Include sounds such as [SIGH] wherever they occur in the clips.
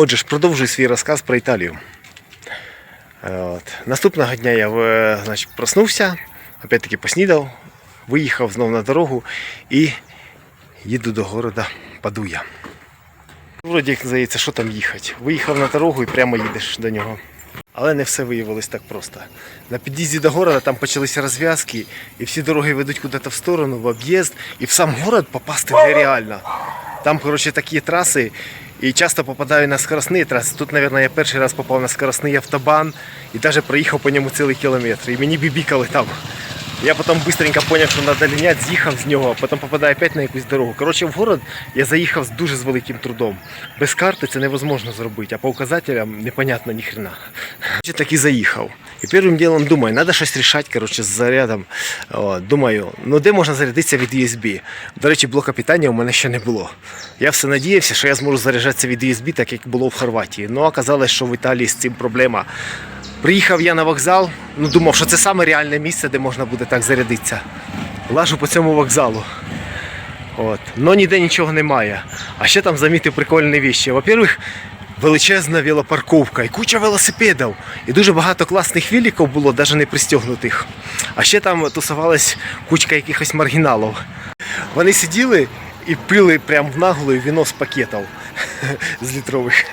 Отже ж, продовжую свій розказ про Італію. Е, От. Наступного дня я е, значить, проснувся, опять-таки поснідав, виїхав знову на дорогу і їду до города Падуя. Вроді як здається, що там їхати. Виїхав на дорогу і прямо їдеш до нього. Але не все виявилось так просто. На під'їзді до города там почалися розв'язки, і всі дороги ведуть куди-то в сторону, в об'їзд, і в сам город попасти нереально. Там, коротше, такі траси, і часто попадаю на скоростний траси. Тут, мабуть, я перший раз попав на скоростний автобан і навіть проїхав по ньому цілий кілометр. І мені бібікали там. Я потім швидко зрозумів, що треба ліняти, з'їхав з нього, потім попадаю опять на якусь дорогу. Коротше, в город я заїхав з дуже з великим трудом. Без карти це невозможно зробити, а по указателям непонятно ні хрена. Я так і заїхав. І першим ділом думаю, треба щось рішати коротше, з зарядом. Думаю, ну де можна зарядитися від USB? До речі, блока питання у мене ще не було. Я все надіявся, що я зможу заряджатися від USB, так як було в Хорватії. Ну, оказалось, що в Італії з цим проблема. Приїхав я на вокзал, ну думав, що це саме реальне місце, де можна буде так зарядитися. Лажу по цьому вокзалу. От. Но ніде нічого немає. А ще там замітив прикольні віщі. Во-первых, величезна велопарковка і куча велосипедів. І дуже багато класних великів було, навіть не пристегнутих. А ще там тусувалась кучка якихось маргіналів. Вони сиділи і пили прямо в наглою віно з пакетів [LAUGHS] з літрових.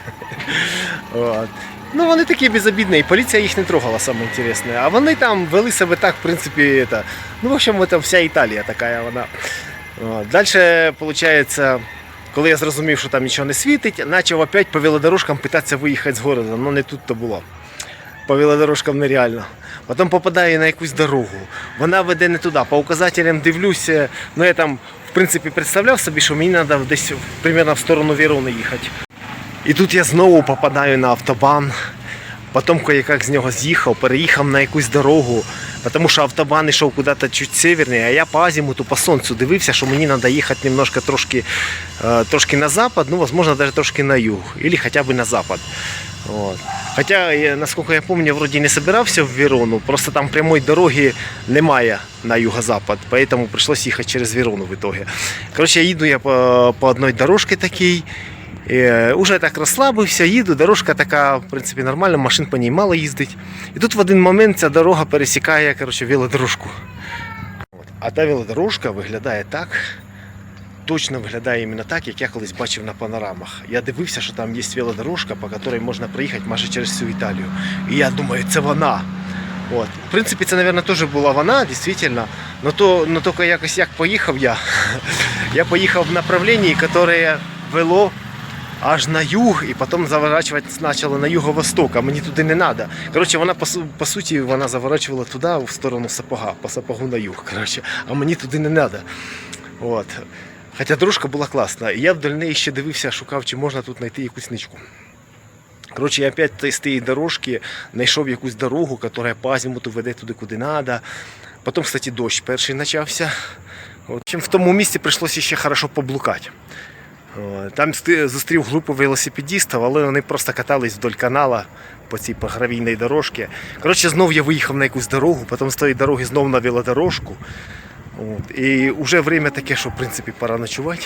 Ну, вони такі безобідні, і поліція їх не трогала, саме інтересне. А вони там вели себе так, в принципі, это, ну, в общем, це вся Італія така вона. Далі, виходить, коли я зрозумів, що там нічого не світить, почав опять по велодорожкам питатися виїхати з города. Ну не тут то було. По велодорожкам нереально. Потім попадаю на якусь дорогу. Вона веде не туди. По указателям дивлюся. Ну я там, в принципі, представляв собі, що мені треба десь примерно в сторону Вірони їхати. І тут я знову попадаю на автобан. Потім кое-як з нього з'їхав, переїхав на якусь дорогу, тому що автобан йшов куди-то чуть северніше, а я по азімуту, по сонцю дивився, що мені треба їхати немножко трошки, е, трошки на запад, ну, можливо, навіть трошки на юг, або хоча б на запад. От. Хоча, наскільки я пам'ятаю, вроді не збирався в Вірону, просто там прямої дороги немає на юго-запад, поэтому прийшлося їхати через Вірону в итоге. Коротше, їду я по, по одній дорожці такій, Е, Уже так розслабився, їду, дорожка така, в принципі, нормальна, машин по ній мало їздить. І тут в один момент ця дорога пересікає коротше, велодорожку. А та велодорожка виглядає так, точно виглядає іменно так, як я колись бачив на панорамах. Я дивився, що там є велодорожка, по якій можна проїхати майже через всю Італію. І я думаю, це вона. От. В принципі, це, мабуть, теж була вона, дійсно. Но, то, но тільки якось як поїхав я. [LAUGHS] Я поїхав в направленні, яке вело аж на юг, і потім заворачувати почало на юго-восток, а мені туди не треба. Коротше, вона по, по суті вона заворачувала туди, в сторону сапога, по сапогу на юг. Коротше, а мені туди не треба. От. Хоча дорожка була класна. І я вдаль неї ще дивився, шукав, чи можна тут знайти якусь ничку. Коротше, я опять з тієї дорожки знайшов якусь дорогу, яка по азімуту веде туди, куди треба. Потім, кстати, дощ перший почався. В в тому місці прийшлося ще хорошо поблукати. Там зустрів групу велосипедістів, але вони просто катались вдоль канала по цій гравійній дорожці. Коротше, знов я виїхав на якусь дорогу, потім з тієї дороги знов на велодорожку. От. І вже время таке, що в принципі пора ночувати.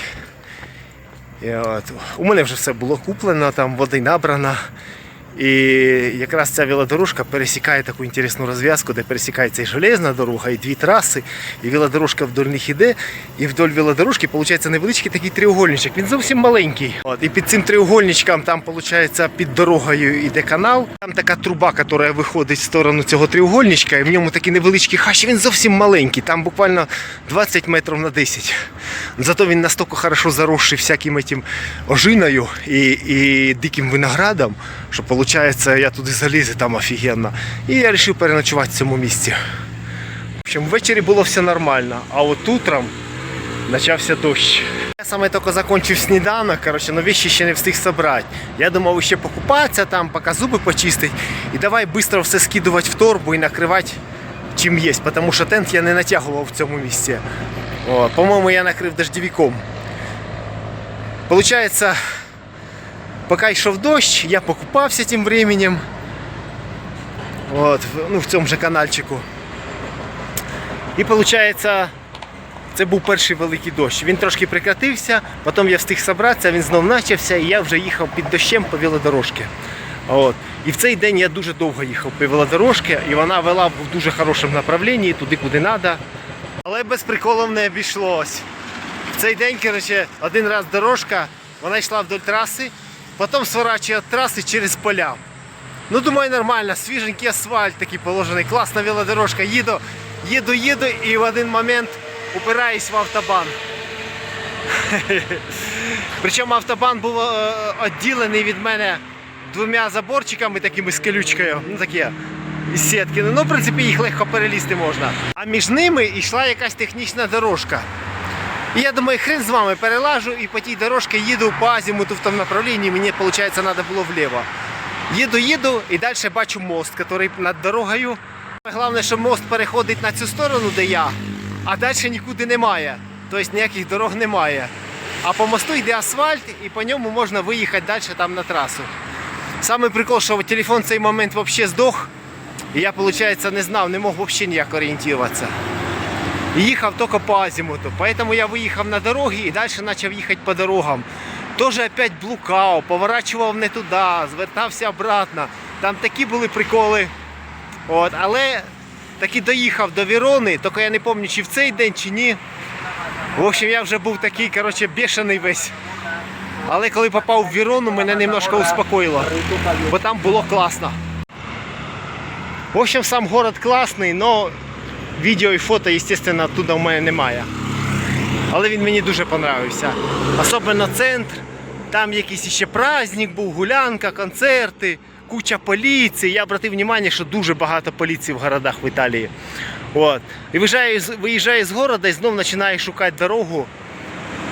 І, от, у мене вже все було куплено, там води набрано. І якраз ця велодорожка пересікає таку інтересну розв'язку, де пересікається і железна дорога, і дві траси, і велодорожка вдоль них іде. І вдоль велодорожки виходить невеличкий такий треугольничок. Він зовсім маленький. От, і під цим треугольничком там виходить під дорогою йде канал. Там така труба, яка виходить в сторону цього треугольничка, і в ньому такий невеличкий хащ. Він зовсім маленький, там буквально 20 метрів на 10. Зато він настільки хорошо заросший всяким этим ожиною і, і диким виноградом, що виходить, я туди заліз і там офігенно. І я вирішив переночувати в цьому місці. В общем, ввечері було все нормально, а от утром почався дощ. Я саме тільки закінчив сніданок, коротше, но вещи ще не встиг зібрати. Я думав ще покупатися там, поки зуби почистить. І давай швидко все скидувати в торбу і накривати чим є, тому що тент я не натягував в цьому місці. По-моєму, я накрив дождевиком. Получается, поки йшов дощ, я покупався тим временем. От, ну, в цьому же каналчику. І виходить, Це був перший великий дощ. Він трошки прекратився, потім я встиг зібратися, він знов почався, і я вже їхав під дощем по велодорожці. От. І в цей день я дуже довго їхав по велодорожці, і вона вела в дуже хорошому направлінні, туди, куди треба. Але без приколів не обійшлось. В цей день, коротше, один раз дорожка, вона йшла вдоль траси, потім сворачує від траси через поля. Ну, думаю, нормально, свіженький асфальт такий положений, класна велодорожка. Їду, їду, їду і в один момент упираюсь в автобан. [LAUGHS] Причому автобан був відділений від мене двома заборчиками такими з колючкою. Ну такі із сітки. Ну, в принципі, їх легко перелізти можна. А між ними йшла якась технічна дорожка. І я думаю, хрен з вами перелажу і по тій дорожці їду по азімуту в тому направлінні, мені, виходить, треба було вліво. Їду, їду і далі бачу мост, який над дорогою. Головне, що мост переходить на цю сторону, де я, а далі нікуди немає. Тобто ніяких дорог немає. А по мосту йде асфальт і по ньому можна виїхати далі там на трасу. Саме прикол, що телефон в цей момент взагалі здох. І я, виходить, не знав, не мог взагалі ніяк орієнтуватися. І їхав тільки по азімуту. Поэтому я виїхав на дороги і далі почав їхати по дорогам. Тоже опять блукав, поворачував не туди, звертався обратно. Там такі були приколи. От, але таки доїхав до Вірони, тільки я не пам'ятаю, чи в цей день, чи ні. В общем, я вже був такий, коротше, бешений весь. Але коли попав в Вірону, мене немножко успокоїло, бо там було класно. В общем, сам город класний, але відео і фото, звісно, оттуда в мене немає. Але він мені дуже понравився. Особливо центр. Там якийсь ще праздник був, гулянка, концерти, куча поліції. Я обратив увагу, що дуже багато поліції в городах в Італії. От. І виїжджаю, з- города і знов починаю шукати дорогу.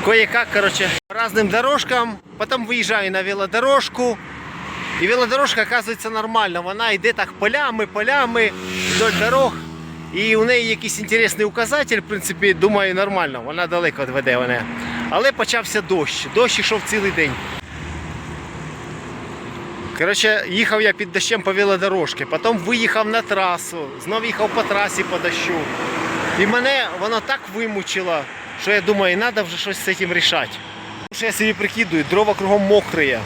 Кое-как, короче, по разным дорожкам. Потім виїжджаю на велодорожку. І велодорожка, оказується, нормальна. Вона йде так полями, полями вдоль дорог. І у неї якийсь інтересний указатель, в принципі, думаю, нормально, вона далеко веде мене. Але почався дощ. Дощ йшов цілий день. Коротше, їхав я під дощем по велодорожці, потім виїхав на трасу, знов їхав по трасі по дощу. І мене воно так вимучило, що я думаю, треба вже щось з цим рішати. Що я собі прикидую, дрова кругом мокрі.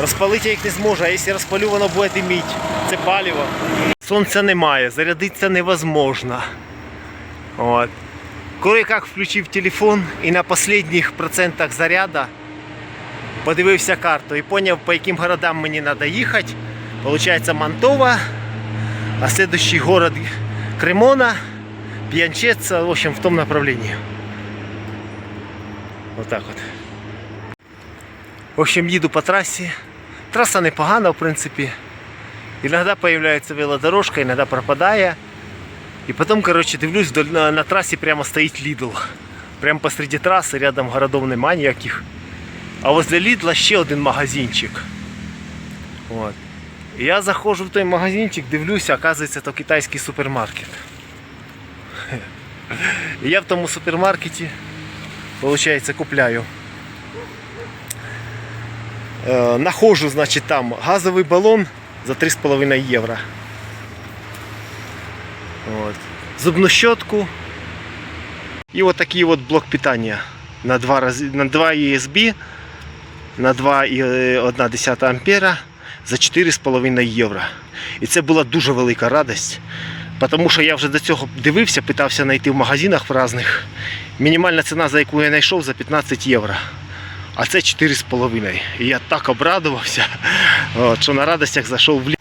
Розпалити я їх не зможу, а якщо розпалю, воно буде диміть. Це паліво. Сонця немає, зарядитися невозможно. От. Коли як включив телефон і на останніх процентах заряда подивився карту і зрозумів, по яким городам мені треба їхати. Получається Мантова, а следующий город Кремона, Пьянчеца, в общем, в том направлении. Вот так вот. В общем, їду по трасі. Траса непогана, в принципі. Іноді появляється велодорожка, іноді пропадає. І потім, коротше, дивлюсь, вдоль- на, на трасі прямо стоїть Лідл. Прямо посреди траси, рядом городов нема ніяких. А возле Лідла ще один магазинчик. От. І я заходжу в той магазинчик, дивлюся, оказується, то китайський супермаркет. [LAUGHS] І я в тому супермаркеті, виходить, купляю. Е, нахожу, значить, там газовий балон за 3,5 євро. От. Зубну щотку. І от такий от блок питання на 2, раз, на 2 USB, на 2,1 ампера за 4,5 євро. І це була дуже велика радість. Тому що я вже до цього дивився, питався знайти в магазинах в різних. Мінімальна ціна, за яку я знайшов, за 15 євро. А це 4,5. І я так обрадувався, що на радостях зайшов в ліс.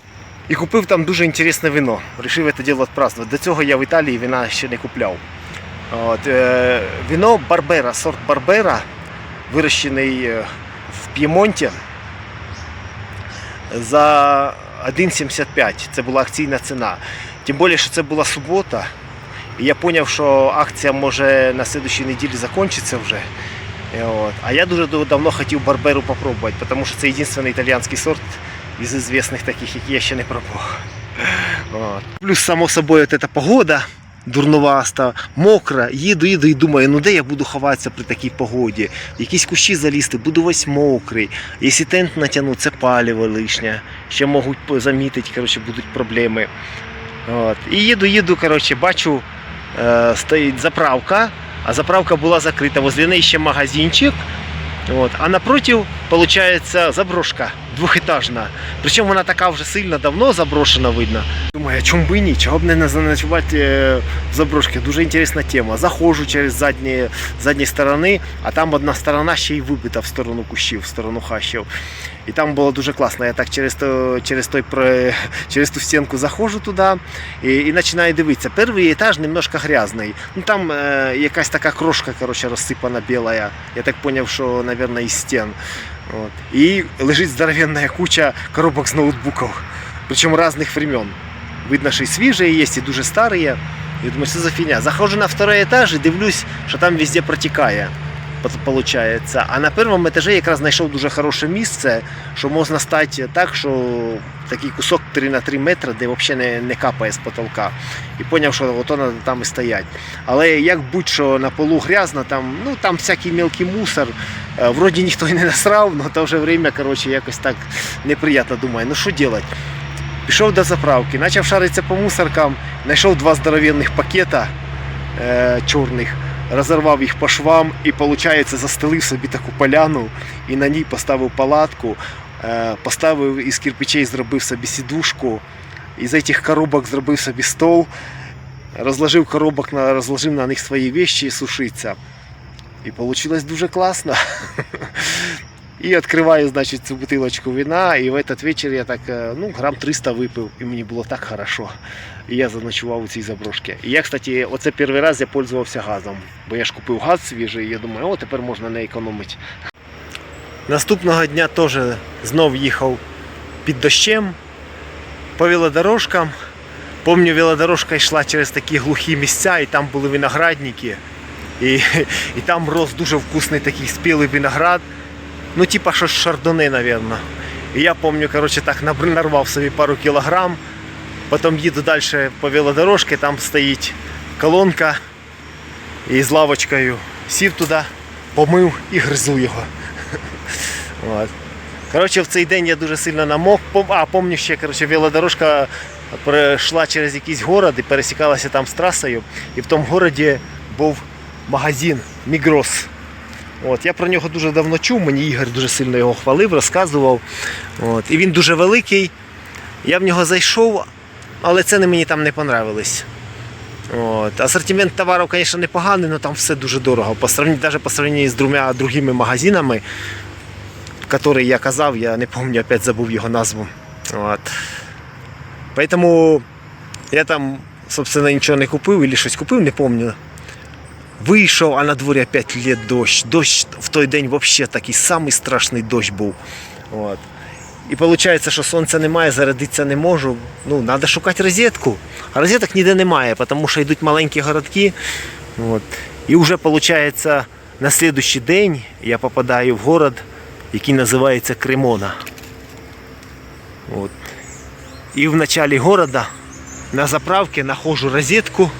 І купив там дуже інтересне вино. Рішив це діло відпразднувати. До цього я в Італії вина ще не купляв. От, е, вино Барбера, сорт Барбера, вирощений е, в П'ємонті за 1,75. Це була акційна ціна. Тим більше, що це була субота. І я зрозумів, що акція може на слідчій неділі закінчиться вже. Е, От. А я дуже давно хотів Барберу попробувати, тому що це єдиний італійський сорт із известних таких, які я ще не пробував. Плюс, само собою, эта погода дурнуваста, мокра, їду, їду і думаю, ну де я буду ховатися при такій погоді? Якісь кущі залізти, буду весь мокрий. Якщо тент натягну, це паліво лишнє. Ще можуть замітити, коротше, будуть проблеми. От. І їду, їду, коротше, бачу, е, стоїть заправка, а заправка была закрыта. Возле неї ще магазинчик. вот, А напротив, получается, заброшка двохетажна. Причому вона така вже сильно давно заброшена, видно. Думаю, а чому б і ні? Чого б не заночувати е, в заброшці? Дуже інтересна тема. Заходжу через задні, задні сторони, а там одна сторона ще й вибита в сторону кущів, в сторону хащів. І там було дуже класно. Я так через, то, через, той, через ту стінку заходжу туди і, і починаю дивитися. Перший етаж немножко грязний. Ну там е, якась така крошка короче, розсипана біла. Я так зрозумів, що, мабуть, із стін. От. І лежить здоровенна куча коробок з ноутбуків. Причому різних времен. Видно, що і свіжі є, і дуже старі. Я думаю, що за фігня. Заходжу на второй етаж і дивлюсь, що там везде протікає. Получається. А на першому етажі якраз знайшов дуже хороше місце, що можна стати так, що такий кусок 3 на 3 метри, де взагалі не, не капає з потолка. І зрозумів, що ото треба там і стоять. Але як будь-що на полу грязно, там, ну, там всякий мелкий мусор. Е, Вроді ніхто і не насрав, але то же время, короче, якось так неприємно думаю, ну що робити? Пішов до заправки, почав шаритися по мусоркам, знайшов два здоровенних пакета е, чорних, розірвав їх по швам і, виходить, застелив собі таку поляну і на ній поставив палатку, е, поставив із кирпичей, зробив собі сідушку, із цих коробок зробив собі стол, розложив коробок, розложив на них свої вещи і сушиться. І вийшло дуже класно. [LAUGHS] І відкриваю, значить, цю бутилочку вина, і в этот вечір я так, е, ну, грам 300 випив, і мені було так хорошо. І я заночував у цій заброшці. І я, кстати, оце перший раз я пользувався газом, бо я ж купив газ свіжий, і я думаю, о, тепер можна не економити. Наступного дня теж знов їхав під дощем по велодорожкам. Помню, велодорожка йшла через такі глухі місця, і там були виноградники. І, і там рос дуже вкусний такий спілий виноград. Ну, типа щось шардоне, напевно. І я пам'ятаю, коротше, так нарвав собі пару кілограм. Потім їду далі по велодорожці, там стоїть колонка і з лавочкою. Сів туди, помив і гризу його. [LAUGHS] От. Коротше, в цей день я дуже сильно намок. А, пам'ятаю ще, коротше, велодорожка пройшла через якийсь город і пересікалася там з трасою. І в тому городі був магазин Мігрос. От, я про нього дуже давно чув, мені Ігор дуже сильно його хвалив, розказував. От, і він дуже великий. Я в нього зайшов, але ціни мені там не понравились. От. Асортимент товарів, звісно, непоганий, але там все дуже дорого. По сравнению, навіть по сравнению з двома другими магазинами, які я казав, я не пам'ятаю, опять забув його назву. От. Поэтому я там, собственно, нічого не купив, або щось купив, не пам'ятаю. Вийшов, а на дворі опять лє дощ. Дощ в той день взагалі такий самий страшний дощ був. От. І виходить, що сонця немає, зарядитися не можу. Ну, треба шукати розетку. А розеток ніде немає, тому що йдуть маленькі городки. От. І вже виходить, на слідуючий день я попадаю в город, який називається Кремона. От. І в началі города на заправці знаходжу розетку.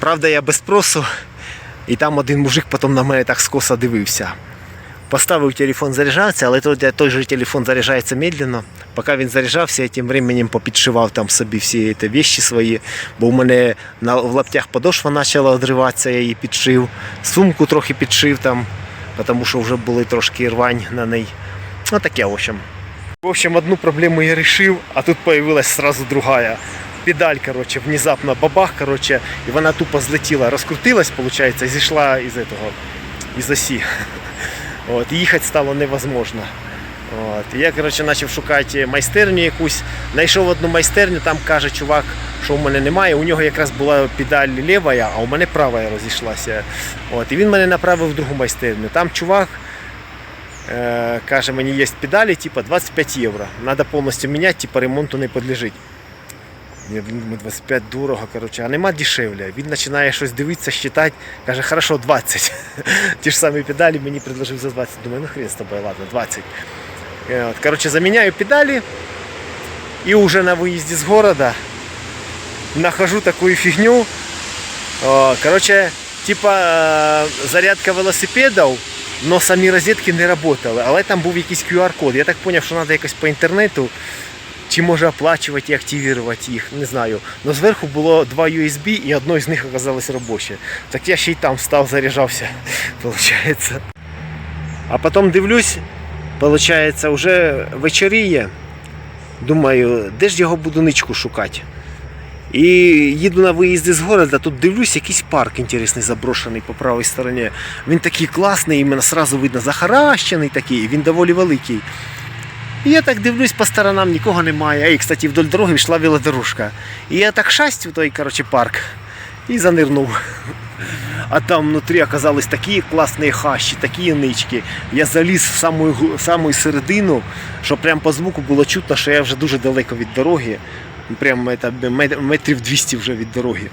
Правда, я без спросу, і там один мужик потім на мене так скоса дивився. Поставив телефон заряджатися, але той, той же телефон заряджається медленно. Поки він заряджався, я тим временем попідшивав там собі всі ці вещи свої, бо у мене на, в лаптях подошва почала відриватися, я її підшив. Сумку трохи підшив там, тому що вже були трошки рвань на неї. Ну таке, в общем. В общем, одну проблему я решил, а тут появилась сразу другая. Педаль, короче, внезапно бабах, короче, и вона тупо злетіла, розкрутилась, получается, і зійшла із этого, із осі. [LAUGHS] От, їхати стало невозможно. От, і я, короче, почав шукати майстерню якусь. Знайшов одну майстерню, там каже чувак, що в мене немає. У нього якраз була педаль лівая, а у мене права розійшлася. От, і він мене направив в другу майстерню. Там чувак Е, каже, мені є педалі, типа 25 євро. Треба повністю міняти, типа ремонту не підлежить. Я 25 дорого, коротше, а нема дешевле. Він починає щось дивитися, считати, каже, хорошо, 20. [LAUGHS] Ті ж самі педалі мені предложив за 20. Думаю, ну хрен з тобою, ладно, 20. Е, От, коротше, заміняю педалі і вже на виїзді з города нахожу таку фігню. Коротше, типа е, зарядка велосипедів, але самі розетки не працювали. Але там був якийсь QR-код. Я так зрозумів, що треба якось по інтернету чи може оплачувати і активувати їх, не знаю. Но зверху було два USB і одно з них оказалось робоче. Так я ще й там став, заряджався, [LAUGHS] виходить. А потім дивлюсь, виходить, вже вечоріє. Думаю, де ж його буду ничку шукати. І їду на виїзді з города, тут дивлюсь, якийсь парк інтересний заброшений по правій стороні. Він такий класний, іменно сразу видно захаращений такий, він доволі великий. І я так дивлюсь по сторонам, нікого немає. І, кстати, вдоль дороги йшла велодорожка. І я так шасть в той коротше, парк і занирнув. А там внутрі оказались такі класні хащі, такі нички. Я заліз в саму, саму середину, що прям по звуку було чутно, що я вже дуже далеко від дороги. Прям метрів 200 вже від дороги.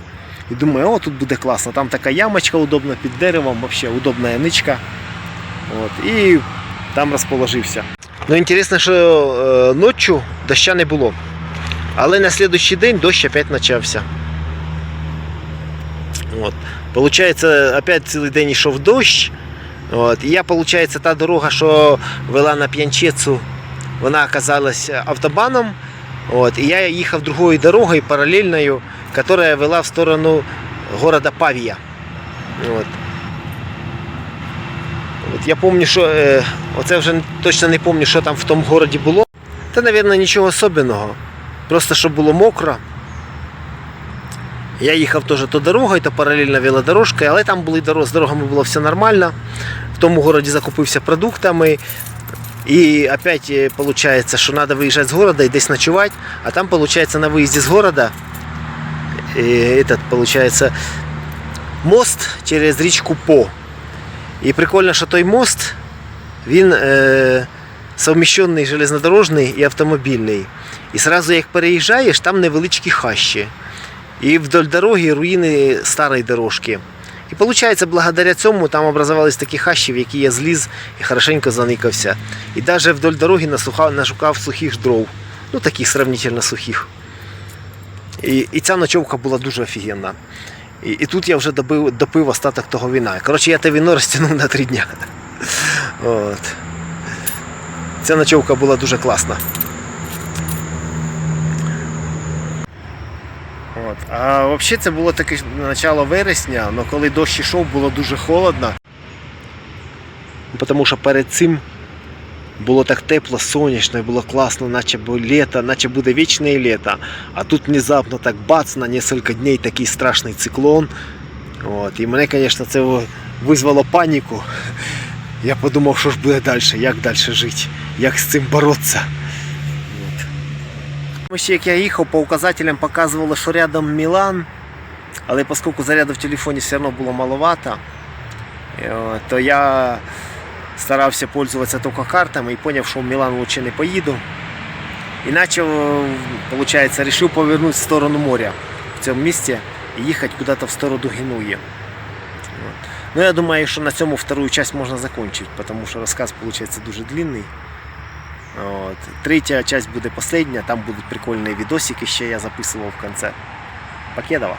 І думаю, о, тут буде класно. Там така ямочка удобна під деревом, взагалі удобна ничка. От, і там розположився. Ну, інтересно, що е, ночі доща не було. Але на слідуючий день дощ опять почався. От. Получається, опять цілий день йшов дощ. От. І я, получається, та дорога, що вела на П'янчецу, вона оказалась автобаном. От. І я їхав другою дорогою паралельною, яка вела в сторону города Павія. От. От я пам'ятаю, що е, оце вже точно не пам'ятаю, що там в тому городі було. Та, мабуть, нічого особливого. Просто щоб було мокро. Я їхав теж то дорогою, то паралельно велодорожкою, але там були дороги, з дорогами було все нормально. В тому городі закупився продуктами. І опять виходить, що треба виїжджати з города і десь ночувати, а там виходить на виїзді з города і, этот, получается, мост через річку По. І прикольно, що той мост, він е, совміщений железнодорожний і автомобільний. І сразу як переїжджаєш, там невеличкі хащі. І вдоль дороги руїни старої дорожки. І виходить, благодаря цьому там образувались такі хащі, в які я зліз і хорошенько заникався. І навіть вдоль дороги насухав, нашукав сухих дров. Ну таких сравнительно сухих. І, і ця ночовка була дуже офігенна. І, і тут я вже добив, допив остаток того віна. Коротше, я те віно розтягнув на три дня. От. Ця ночовка була дуже класна. От. А взагалі це було таке начало вересня, але коли дощ йшов, було дуже холодно. Тому що перед цим було так тепло, сонячно, і було класно, наче було літо, наче буде вічне літо. А тут внезапно так бац, на кілька днів такий страшний циклон. От. І мене, звісно, це визвало паніку. Я подумав, що ж буде далі, як далі жити, як з цим боротися. От. Ще як я їхав, по указателям показувало, що рядом Мілан, але оскільки заряду в телефоні все одно було маловато, е, то я старався пользуватися тільки картами і зрозумів, що в Мілан лучше не. І почав, виходить, вирішив повернути в сторону моря в цьому місці і їхати куди-то в сторону Генуї. От. Ну, я думаю, що на цьому вторую часть можна закончить, тому що розказ виходить дуже длинний. От. Третя часть буде последня, там будуть прикольні відосики, ще я записував в кінці. Покедова.